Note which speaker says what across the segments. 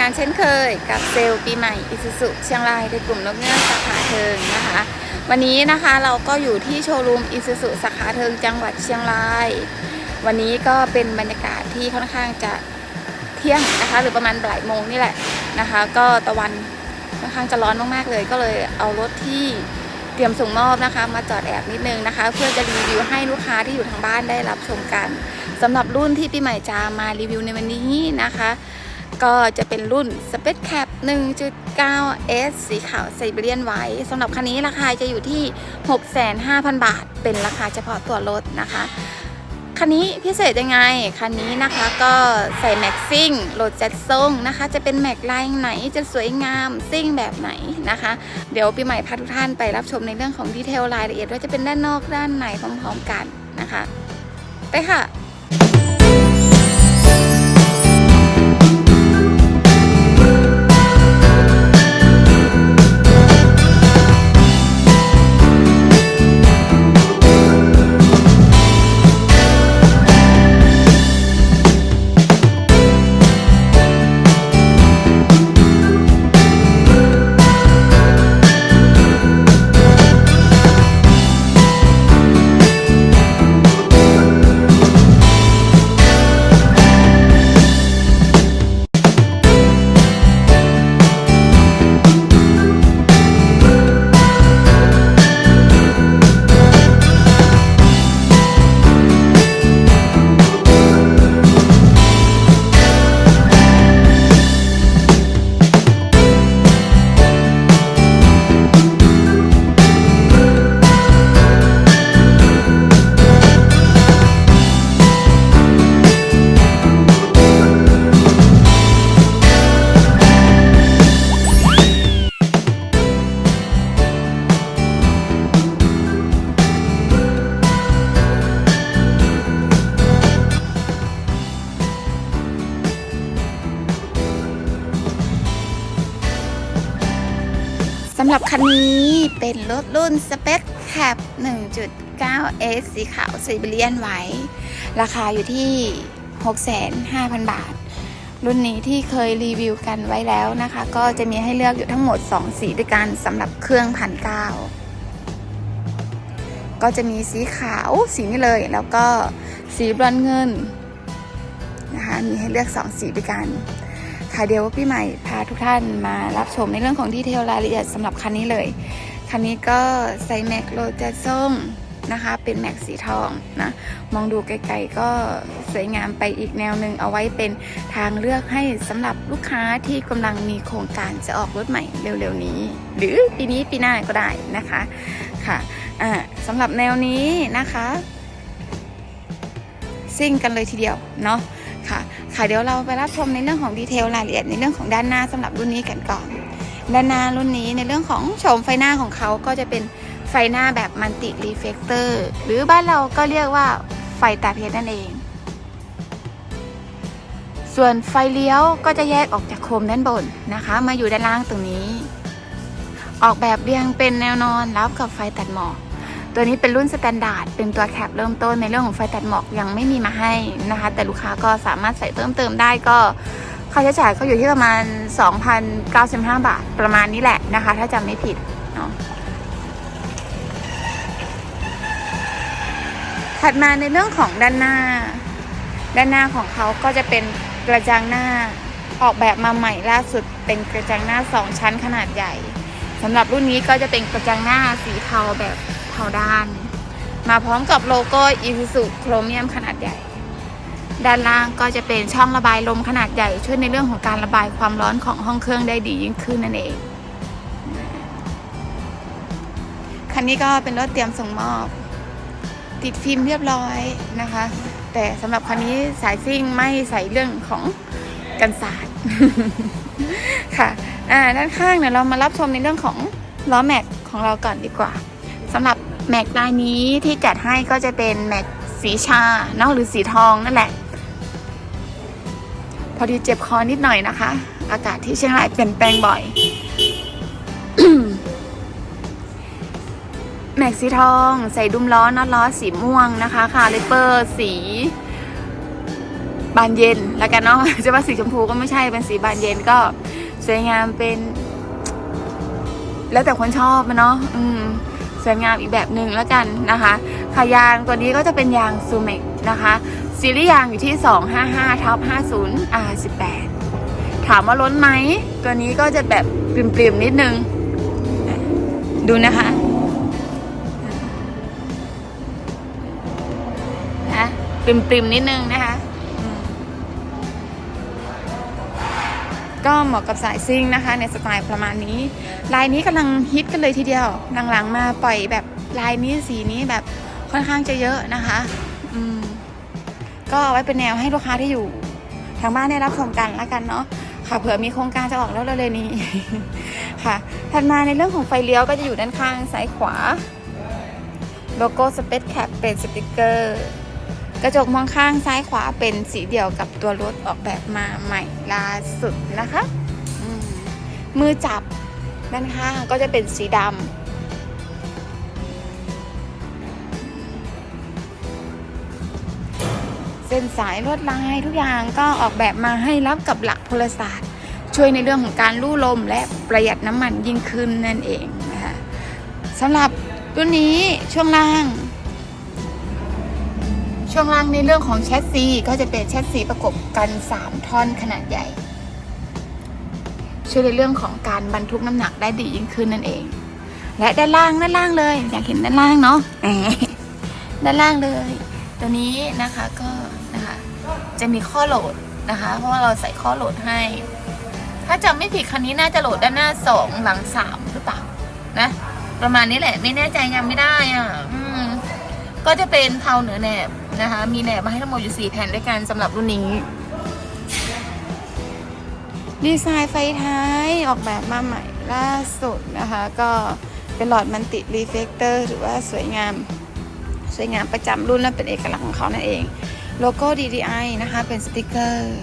Speaker 1: กันเช่นเคย กับเซลล์ปีใหม่อิสุสุเชียงรายในกลุ่มนกเงือกสาขาเทิงนะคะ วันนี้นะคะเราก็อยู่ที่โชว์รูมอิสุสุสาขาเทิงจังหวัดเชียงราย วันนี้ก็เป็นบรรยากาศที่ค่อนข้างจะเที่ยงนะคะ หรือประมาณบ่ายโมงนี่แหละนะคะ ก็ตะวันค่อนข้างจะร้อนมากๆเลย ก็เลยเอารถที่เตรียมส่งมอบนะคะ มาจอดแอบนิดนึงนะคะ เพื่อจะรีวิวให้ลูกค้าที่อยู่ทางบ้านได้รับชมกันสำหรับรุ่นที่ปีใหม่จะมารีวิวในวันนี้นะคะ ก็จะเป็นรุ่น Space Cap 1.9S สีขาวไซบีเรียนไว้สำหรับคันนี้ราคาจะอยู่ที่ 65,000 บาท เป็นราคาเฉพาะตัวรถนะคะคันนี้พิเศษยังไง คันนี้นะคะก็ใส่แม็กซิ่งโหลดแจ็ตทรงนะคะ จะเป็นแม็กลายไหน จะสวยงามซิ่งแบบไหนนะคะ เดี๋ยวปีใหม่พาทุกท่านไปรับชมในเรื่องของดีเทลรายละเอียดว่าจะเป็นด้านนอกด้านในพร้อมๆกันนะคะ ไปค่ะ นี้เป็นรถรุ่น Space Cap 1.9S สีขาวซีเรียนไว้ ราคาอยู่ที่ 65,000 บาท รุ่นนี้ที่เคยรีวิวกันไว้แล้วนะคะ ก็จะมีให้เลือกอยู่ทั้งหมด 2 สีด้วยกันสำหรับเครื่องพันเก้าก็จะมีสีขาวสีนี้เลย แล้วก็สีบรอนซ์เงินนะคะมีให้เลือก 2 สีด้วยกันค่ะเดี๋ยวพี่ใหม่พาทุกท่านมารับชมในเรื่องของดีเทลรายละเอียดสำหรับคันนี้เลย คันนี้ก็ใส่แม็กโลเจส้มนะคะ เป็นแม็กสีทองนะ มองดูไกลๆก็สวยงามไปอีกแนวหนึ่งเอาไว้เป็นทางเลือกให้สำหรับลูกค้าที่กำลังมีโครงการจะออกรถใหม่เร็วๆนี้ หรือปีนี้ปีหน้าก็ได้นะคะค่ะอ่าสำหรับแนวนี้นะคะซิ่งกันเลยทีเดียวเนาะค่ะค่ะเดี๋ยวเราไปรับชมในเรื่องของดีเทลรายละเอียดในเรื่องของด้านหน้าสำหรับรุ่นนี้กันก่อน ด้านหน้ารุ่นนี้ในเรื่องของโฉมไฟหน้าของเขาก็จะเป็นไฟหน้าแบบมันติรีเฟกเตอร์หรือบ้านเราก็เรียกว่าไฟตาเพชรนั่นเอง ส่วนไฟเลี้ยวก็จะแยกออกจากโคมด้านบนนะคะ มาอยู่ด้านล่างตรงนี้ ออกแบบเรียงเป็นแนวนอนรับกับไฟตัดหมอกตัวนี้เป็นรุ่นสแตนดาร์ดเป็นตัวแคปเริ่มต้นในเรื่องของไฟตัดหมอกยังไม่มีมาให้นะคะ แต่ลูกค้าก็สามารถใส่เพิ่มเติมได้ก็ ค่าใช้จ่ายก็อยู่ที่ประมาณ 2,095 บาท ประมาณนี้แหละนะคะ ถ้าจำไม่ผิดเนาะถัดมาในเรื่องของด้านหน้า ด้านหน้าของเขาก็จะเป็นกระจังหน้าออกแบบมาใหม่ล่าสุดเป็นกระจังหน้า 2 ชั้นขนาดใหญ่สำหรับรุ่นนี้ก็จะเป็นกระจังหน้าสีเทาแบบเทาด้าน มาพร้อมกับโลโก้ Isuzu โครเมียมขนาดใหญ่ ด้านล่างก็จะเป็นช่องระบายลมขนาดใหญ่ช่วยในเรื่องของการระบายความร้อนของห้องเครื่องได้ดียิ่งขึ้นนั่นเอง คันนี้ก็เป็นรถเตรียมส่งมอบ ติดฟิล์มเรียบร้อยนะคะ แต่สำหรับคันนี้สายซิ่งไม่ใส่เรื่องของกันศาสตร์ค่ะอ่าด้านข้างเนี่ยเรามารับชมในเรื่องของล้อแม็กของเราก่อนดีกว่าสำหรับแม็กลายนี้ที่จัดให้ก็จะเป็นแม็กสีชาเนาะหรือสีทองนั่นแหละ อดีเจ็บคอนิดหน่อยนะคะ อากาศที่เชียงรายเปลี่ยนแปลงบ่อยแม็กสีทอง ใส่ดุมล้อน็อตล้อสีม่วงนะคะคาลิเปอร์สี บานเย็นแล้วกันเนาะจะว่าสีชมพูก็ไม่ใช่เป็นสีบานเย็นก็สวยงามเป็น แล้วแต่คนชอบอะเนาะอืมสวยงามอีกแบบหนึ่งแล้วกันนะคะขายางตัวนี้ก็จะเป็นยางซูเมกนะคะ ซีรีส์ยางอยู่ที่ 255ทับ50 R18 ถามว่าล้นไหมตัวนี้ก็จะแบบปริมๆนิดนึง ดูนะคะนะปริมๆนิดนึงนะคะ ก็เหมาะกับสายซิ่งนะคะ ในสไตล์ประมาณนี้ ลายนี้กำลังฮิตกันเลยทีเดียวหลังๆมาปล่อยแบบลายนี้สีนี้แบบค่อนข้างจะเยอะนะคะ ก็เอาไว้เป็นแนวให้ลูกค้าที่อยู่ ทางบ้านได้รับชมกันแล้วกันเนาะค่ะเผื่อมีโครงการจะออกแล้วเร็วๆนี้ ค่ะถัดมาในเรื่องของไฟเลี้ยวก็จะอยู่ด้านข้างซ้ายขวา โลโก้สเปซแคปเป็นสติกเกอร์กระจกมองข้างซ้ายขวาเป็นสีเดียวกับตัวรถออกแบบมาใหม่ล่าสุดนะคะมมือจับด้านข้างก็จะเป็นสีดำ เส้นสายลวดลายทุกอย่างก็ออกแบบมาให้รับกับหลักพลศาสตร์ ช่วยในเรื่องของการลู่ลมและประหยัดน้ำมันยิ่งขึ้นนั่นเองนะคะสำหรับรุ่นนี้ช่วงล่าง ช่วงล่างในเรื่องของแชสซีก็จะเป็นแชสซีประกบกัน 3 ท่อนขนาดใหญ่ ช่วยในเรื่องของการบรรทุกน้ำหนักได้ดียิ่งขึ้นนั่นเอง และด้านล่างด้านล่างเลย อยากเห็นด้านล่างเนาะด้านล่างเลย ตัวนี้นะคะก็นะคะจะมีข้อโหลดนะคะ เพราะว่าเราใส่ข้อโหลดให้ ถ้าจำไม่ผิดคันนี้น่าจะโหลดด้านหน้าสองหลังสามหรือเปล่านะ ประมาณนี้แหละไม่แน่ใจยังไม่ได้อะอืก็จะเป็นเพาเหนือแหนบนะคะ มีแหนบมาให้ทั้งหมดอยู่สี่แผ่นด้วยกันสำหรับรุ่นนี้ ดีไซน์ไฟท้ายออกแบบมาใหม่ล่าสุดนะคะ ก็เป็นหลอดมันติรีเฟกเตอร์ถือว่าสวยงาม สวยงามประจำรุ่นและเป็นเอกลักษณ์ของเขานั่นเอง โลโก้ DDI นะคะเป็นสติกเกอร์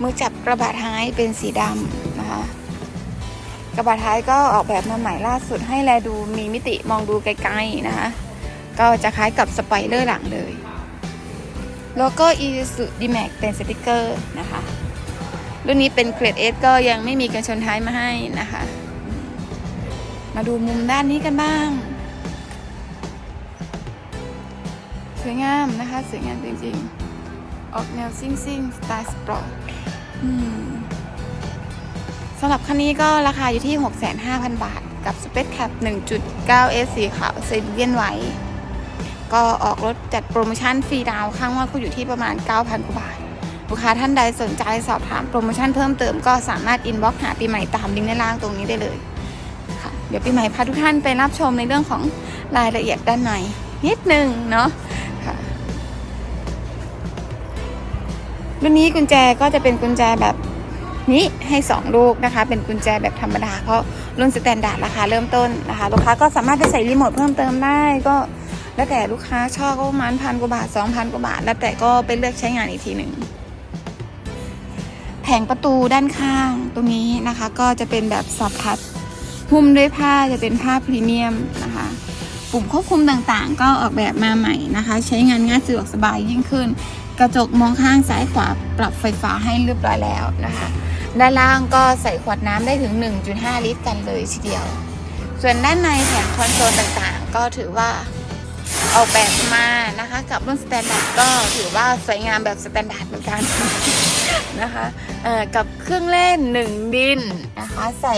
Speaker 1: มือจับกระบะท้ายเป็นสีดำนะคะกระบะท้ายก็ออกแบบมาใหม่ล่าสุดให้แลดูมีมิติมองดูไกลๆนะคะ ก็จะคล้ายกับสไปเลอร์หลังเลย โลโก้ Isuzu D-Max เป็นสติกเกอร์นะคะ รุ่นนี้เป็นเกรด S ก็ยังไม่มีกันชนท้ายมาให้นะคะ มาดูมุมด้านนี้กันบ้าง สวยงามนะคะ สวยงามจริงๆ ออกแนวซิ่งซิ่งสไตล์สปอร์ตสำหรับคันนี้ก็ราคาอยู่ที่ 65,000 บาท กับ Space Cap 1.9S สีขาวเซเวียนไว้ก็ออกรถจัดโปรโมชั่นฟรีดาวข้างว่าก็อยู่ที่ประมาณ 9,000 กว่าบาท ลูกค้าท่านใดสนใจสอบถามโปรโมชั่นเพิ่มเติมก็สามารถอินบ็อกหาปีใหม่ตามลิงก์ในล่างตรงนี้ได้เลยค่ะเดี๋ยวปีใหม่พาทุกท่านไปรับชมในเรื่องของรายละเอียดด้านในนิดนึงเนาะ รุ่นนี้กุญแจก็จะเป็นกุญแจแบบนี้ให้ 2 ลูกนะคะ เป็นกุญแจแบบธรรมดา เพราะรุ่นสแตนดาร์ดราคาเริ่มต้นนะคะ ลูกค้าก็สามารถไปใส่รีโมทเพิ่มเติมได้ก็แล้วแต่ลูกค้าชอบก็ประมาณพันกว่าบาทสองพันกว่าบาท แล้วแต่ก็ไปเลือกใช้งานอีกทีหนึ่งแผงประตูด้านข้างตรงนี้นะคะ ก็จะเป็นแบบสับพัดหุ้มด้วยผ้าจะเป็นผ้าพรีเมียมนะคะปุ่มควบคุมต่างๆ ก็ออกแบบมาใหม่นะคะ ใช้งานง่ายสะดวกสบายยิ่งขึ้น กระจกมองข้างซ้ายขวาปรับไฟฟ้าให้เรียบร้อยแล้วนะคะ ด้านล่างก็ใส่ขวดน้ำได้ถึง 1.5 ลิตรกันเลยทีเดียว ส่วนด้านในแผงคอนโซลต่างๆ ก็ถือว่าออกแบบมานะคะ กับรุ่นสแตนดาร์ดก็ถือว่าสวยงามแบบสแตนดาร์ดเหมือนกันนะคะเอ่อกับเครื่องเล่นหนึ่งดินนะคะใส่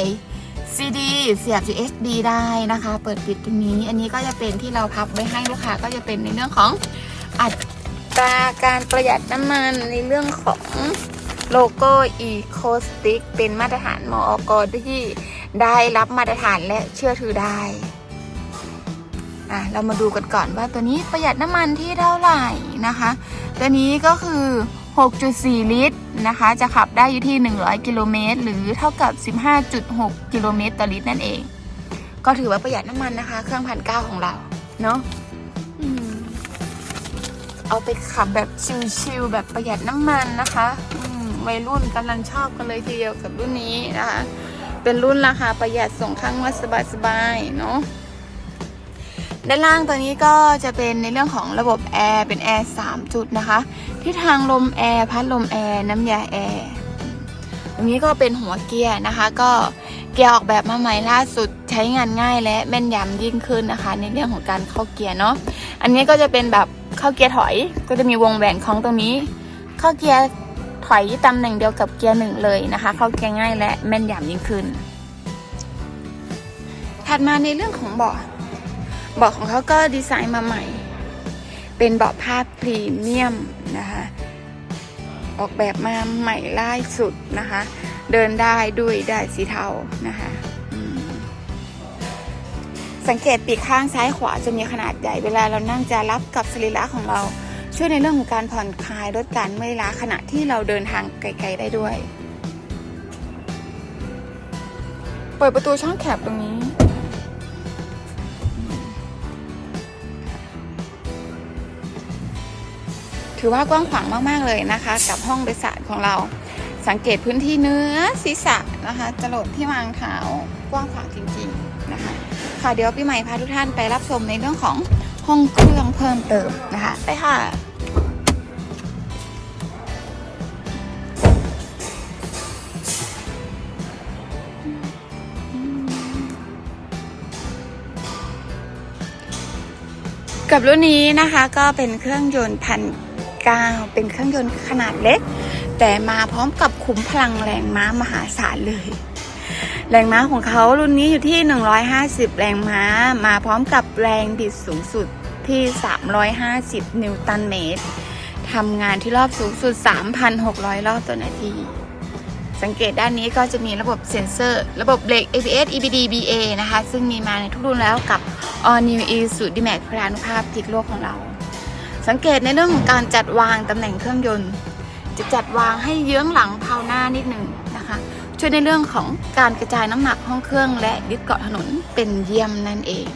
Speaker 1: CD เสียบ USB ได้นะคะ เปิดปิดตรงนี้ อันนี้ก็จะเป็นที่เราพับไว้ให้ลูกค้าก็จะเป็นในเรื่องของอัด ตราการประหยัดน้ำมันในเรื่องของโลโก้ Eco Stick เป็นมาตรฐานมอกที่ได้รับมาตรฐานและเชื่อถือได้อะเรามาดูกันก่อนว่าตัวนี้ประหยัดน้ำมันที่เท่าไหร่นะคะ ตัวนี้ก็คือ 6.4 ลิตรนะคะ จะขับได้อยู่ที่ 100 กิโลเมตรหรือเท่ากับ 15.6 กิโลเมตรต่อลิตรนั่นเอง ก็ถือว่าประหยัดน้ำมันนะคะ เครื่องพันเก้าของเราเนาะ เอาไปขับแบบชิลๆแบบประหยัดน้ำมันนะคะวัยรุ่นกำลังชอบกันเลยทีเดียวกับรุ่นนี้นะคะ เป็นรุ่นราคาประหยัดส่งข้างว่าสบายๆเนาะด้านล่างตัวนี้ก็จะเป็นในเรื่องของระบบแอร์เป็นแอร์3จุดนะคะที่ทางลมแอร์พัดลมแอร์น้ำยาแอร์ตรงนี้ก็เป็นหัวเกียร์นะคะ ก็เกียร์ออกแบบมาใหม่ล่าสุดใช้งานง่ายและแม่นยำยิ่งขึ้นนะคะ ในเรื่องของการเข้าเกียร์เนาะอันนี้ก็จะเป็นแบบ เข้าเกียร์ถอยก็จะมีวงแหวนของตรงนี้ เข้าเกียร์ถอยตำแหน่งเดียวกับเกียร์หนึ่งเลยนะคะ เข้าเกียร์ง่ายและแม่นยำยิ่งขึ้น ถัดมาในเรื่องของเบาะเบาะของเขาก็ดีไซน์มาใหม่ เป็นเบาะผ้าพรีเมียมนะคะ ออกแบบมาใหม่ล่าสุดนะคะ เดินได้ด้วยได้สีเทานะคะ สังเกตปีกข้างซ้ายขวาจะมีขนาดใหญ่เวลาเรานั่งจะรับกับสรีระของเรา ช่วยในเรื่องของการผ่อนคลายลดการเมื่อยล้าขณะที่เราเดินทางไกลๆได้ด้วย เปิดประตูช่องแคบตรงนี้ ถือว่ากว้างขวางมากๆเลยนะคะ กับห้องโดยสารของเรา สังเกตพื้นที่เนื้อศีรษะนะคะจรดที่วางเท้ากว้างขวางจริง ค่ะ เดี๋ยวพี่ใหม่พาทุกท่านไปรับชมในเรื่องของห้องเครื่องเพิ่มเติมนะคะ ไปค่ะกับรุ่นนี้นะคะก็เป็นเครื่องยนต์พันเก้าเป็นเครื่องยนต์ขนาดเล็ก แต่มาพร้อมกับขุมพลังแรงม้ามหาศาลเลย แรงม้าของเขารุ่นนี้อยู่ที่ 150 แรงม้า มาพร้อมกับแรงบิดสูงสุดที่ 350 นิวตันเมตรทำงานที่รอบสูงสุด 3,600 รอบต่อนาที สังเกตด้านนี้ก็จะมีระบบเซ็นเซอร์ ระบบเบรก ABS EBD BA นะคะ ซึ่งมีมาในทุกรุ่นแล้วกับ All New Isuzu D-Max พลานุภาพพลิกโลกของเรา สังเกตในเรื่องของการจัดวางตำแหน่งเครื่องยนต์ จะจัดวางให้เยื้องหลังเพาหน้านิดหนึ่ง ช่วยในเรื่องของการกระจายน้ำหนักห้องเครื่อง และยึดเกาะถนนเป็นเยี่ยมนั่นเอง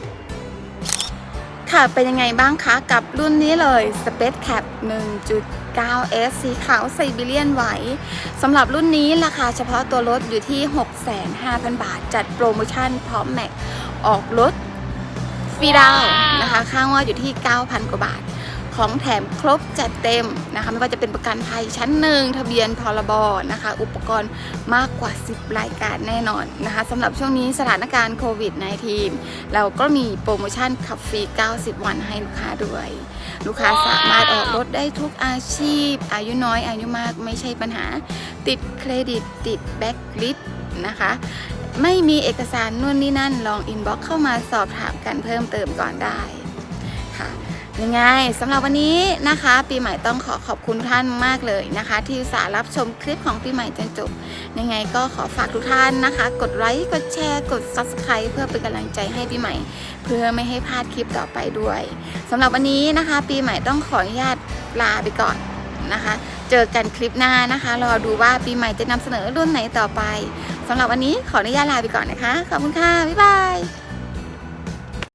Speaker 1: ค่ะเป็นยังไงบ้างคะ กับรุ่นนี้เลย Space Cap 1.9S สีขาวไซบีเรียนไว้สำหรับรุ่นนี้ราคาเฉพาะตัวรถอยู่ที่ 65,000 บาท จัดโปรโมชั่นพร้อมแม็กออกรถฟรีดาวนะคะ ค่างวดอยู่ที่ 9,000 กว่าบาท ของแถมครบจัดเต็มนะคะไม่ว่าจะเป็นประกันภัยชั้นหนึ่งทะเบียนพรบนะคะ อุปกรณ์มากกว่า 10 รายการแน่นอนนะคะสำหรับช่วงนี้สถานการณ์โควิด -19 เราก็มีโปรโมชั่นขับฟรี 90 วันให้ลูกค้าด้วย ลูกค้าสามารถออกรถได้ทุกอาชีพ อายุน้อยอายุมากไม่ใช่ปัญหา ติดเครดิตติดแบ็กลิสนะคะไม่มีเอกสารนู่นนี่นั่น ลองอินบ็อกเข้ามาสอบถามกันเพิ่มเติมก่อนได้ ยังไงสำหรับวันนี้นะคะ ปีใหม่ต้องขอขอบคุณท่านมากเลยนะคะ ที่สารับชมคลิปของปีใหม่จนจบยังไงก็ขอฝากทุกท่านนะคะ กดไลค์กดแชร์กด subscribe เพื่อเป็นกำลังใจให้ปีใหม่ เพื่อไม่ให้พลาดคลิปต่อไปด้วยสำหรับวันนี้นะคะ ปีใหม่ต้องขออนุญาตลาไปก่อนนะคะ เจอกันคลิปหน้านะคะรอดูว่าปีใหม่จะนำเสนอรุ่นไหนต่อไปสำหรับวันนี้ขออนุญาตลาไปก่อนนะคะ ขอบคุณค่ะบ๊ายบาย